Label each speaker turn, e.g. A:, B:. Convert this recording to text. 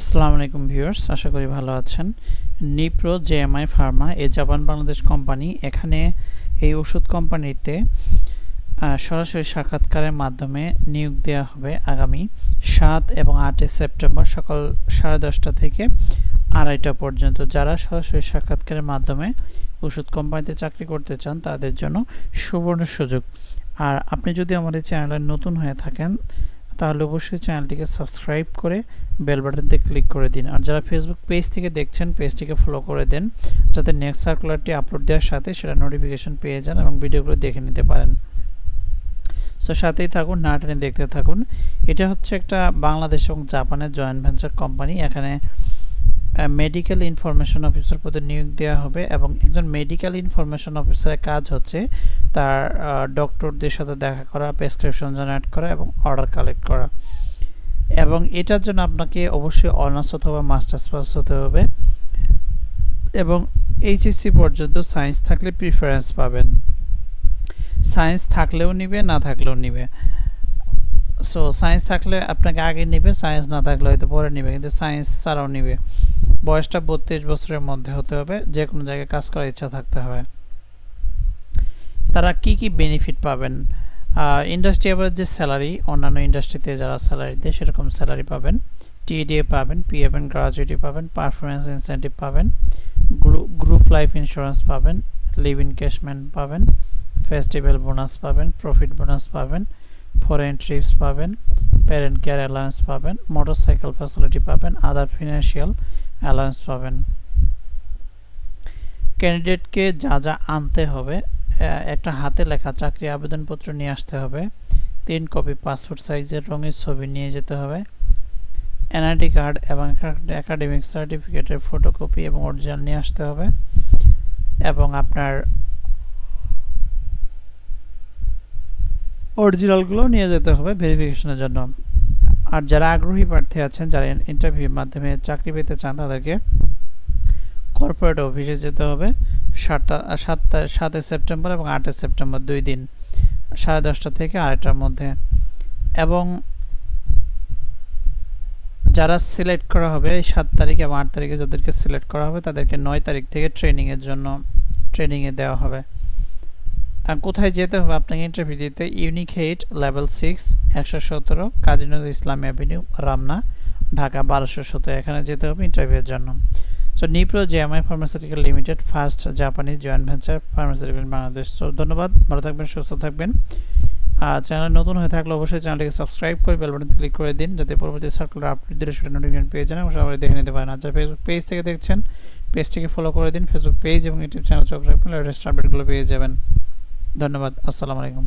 A: আসসালামু আলাইকুম ভিউয়ার্স, আশা করি ভালো আছেন। Nipro JMI pharma, a Japan Bangladesh company, এখানে এই ওষুধ কোম্পানিতে সরাসরি সাক্ষাৎকারের মাধ্যমে নিয়োগ দেওয়া হবে আগামী সাত এবং আটই সেপ্টেম্বর সকাল সাড়ে দশটা থেকে আড়াইটা পর্যন্ত। যারা সরাসরি সাক্ষাৎকারের মাধ্যমে ওষুধ কোম্পানিতে চাকরি করতে চান, তাদের জন্য সুবর্ণ সুযোগ। আর আপনি যদি আমাদের চ্যানেলে নতুন হয়ে থাকেন তাহলে অবশ্যই চ্যানেলটিকে সাবস্ক্রাইব করে বেল বাটনতে ক্লিক করে দিন। আর যারা ফেসবুক পেজ থেকে দেখছেন পেজটিকে ফলো করে দেন, যাতে নেক্সট সার্কুলারটি আপলোড দেওয়ার সাথে সেটা নোটিফিকেশন পেয়ে যান এবং ভিডিওগুলো দেখে নিতে পারেন। সো সাথেই থাকুন, না টেনে দেখতে থাকুন। এটা হচ্ছে একটা বাংলাদেশ এবং জাপানের জয়েন্ট ভেঞ্চার কোম্পানি এখানে মেডিকেল ইনফরমেশন অফিসার পদে নিয়োগ দেওয়া হবে এবং একজন মেডিকেল ইনফরমেশন অফিসারের কাজ হচ্ছে তার ডক্টরদের সাথে দেখা করা প্রেসক্রিপশন জেনারেট করা এবং অর্ডার কালেক্ট করা। এবং এটার জন্য আপনাকে অবশ্যই অনার্স অথবা মাস্টার্স পাস হতে হবে। এবং এইচএসসি পর্যন্ত সায়েন্স থাকলে প্রিফারেন্স পাবেন। সায়েন্স থাকলেও নিবে, না থাকলেও নিবে। সো সায়েন্স থাকলে আপনাকে আগে নেবে সায়েন্স না থাকলে হয়তো পরে নেবে, কিন্তু সায়েন্স ছাড়াও নিবে। বয়সটা বত্রিশ বছরের মধ্যে হতে হবে যে কোনো জায়গায় কাজ করার ইচ্ছা থাকতে হবে। তারা কি কি বেনিফিট পাবেন? ইন্ডাস্ট্রি অ্যাভারেজ যে স্যালারি অন্যান্য ইন্ডাস্ট্রিতে যারা স্যালারি দেয়, সেরকম স্যালারি পাবেন। টিডিএ পাবেন পিএফ এন্ড গ্রাজুয়েটি পাবেন পারফরমেন্স ইনসেন্টিভ পাবেন গ্রুপ লাইফ ইন্স্যুরেন্স পাবেন লিভ ইনকেশমেন্ট পাবেন ফেস্টিভ্যাল বোনাস পাবেন প্রফিট বোনাস পাবেন ফরেন ট্রিপস পাবেন প্যারেন্ট কেয়ার অ্যালায়েন্স পাবেন মোটরসাইকেল ফ্যাসিলিটি পাবেন আদার ফিনান্সিয়াল অ্যালায়েন্স পাবেন। ক্যান্ডিডেটকে যা যা আনতে হবে একটা হাতে লেখা চাকরি আবেদনপত্র নিয়ে আসতে হবে। তিন কপি পাসপোর্ট সাইজের রঙের ছবি নিয়ে যেতে হবে। এনআইডি কার্ড এবং একাডেমিক সার্টিফিকেটের ফটোকপি এবং অরিজিনাল নিয়ে আসতে হবে এবং আপনার অরিজিনালগুলো নিয়ে যেতে হবে ভেরিফিকেশনের জন্য। আর যারা আগ্রহী প্রার্থী আছেন, যারা ইন্টারভিউর মাধ্যমে চাকরি পেতে চান, তাদেরকে কর্পোরেট অফিসে যেতে হবে। সাতটা সাতটা, সাতই সেপ্টেম্বর এবং আটই সেপ্টেম্বর দুই দিন, সাড়ে দশটা থেকে আড়াইটার মধ্যে। এবং যারা সিলেক্ট করা হবে, সাত তারিখ এবং আট তারিখে যাদেরকে সিলেক্ট করা হবে, তাদেরকে নয় তারিখ থেকে ট্রেনিংয়ের জন্য ট্রেনিংয়ে দেওয়া হবে। আর কোথায় যেতে হবে আপনাকে ইন্টারভিউ দিতে ইউনিক এইট লেভেল সিক্স একশো সতেরো, কাজী নজরুল ইসলাম অ্যাভিনিউ রামনা, ঢাকা বারোশো সতেরো। এখানে যেতে হবে ইন্টারভিউয়ের জন্য। So Nipro JMI pharmaceutical limited first জাপানি জয়েন্ট ভেঞ্চার ফার্মাসিউটিক্যাল বাংলাদেশ তো ধন্যবাদ, ভালো থাকবেন, সুস্থ থাকবেন। আর চ্যানেল নতুন হয়ে থাকলে অবশ্যই চ্যানেলটিকে সাবস্ক্রাইব করে বেল বাটন ক্লিক করে দিন, যাতে পরবর্তী সার্কুলার আপডেট দিলে সেটা নোটিফিকেশন পেয়ে যান এবং সবাই দেখে নিতে পারেন। আর যারা ফেসবুক পেজ থেকে দেখছেন পেজটিকে ফলো করে দিন ফেসবুক পেজ এবং ইউটিউব চ্যানেল চোখ রাখবেন লেটেস্ট আপডেটগুলো পেয়ে যাবেন। ধন্যবাদ, আসসালামু আলাইকুম।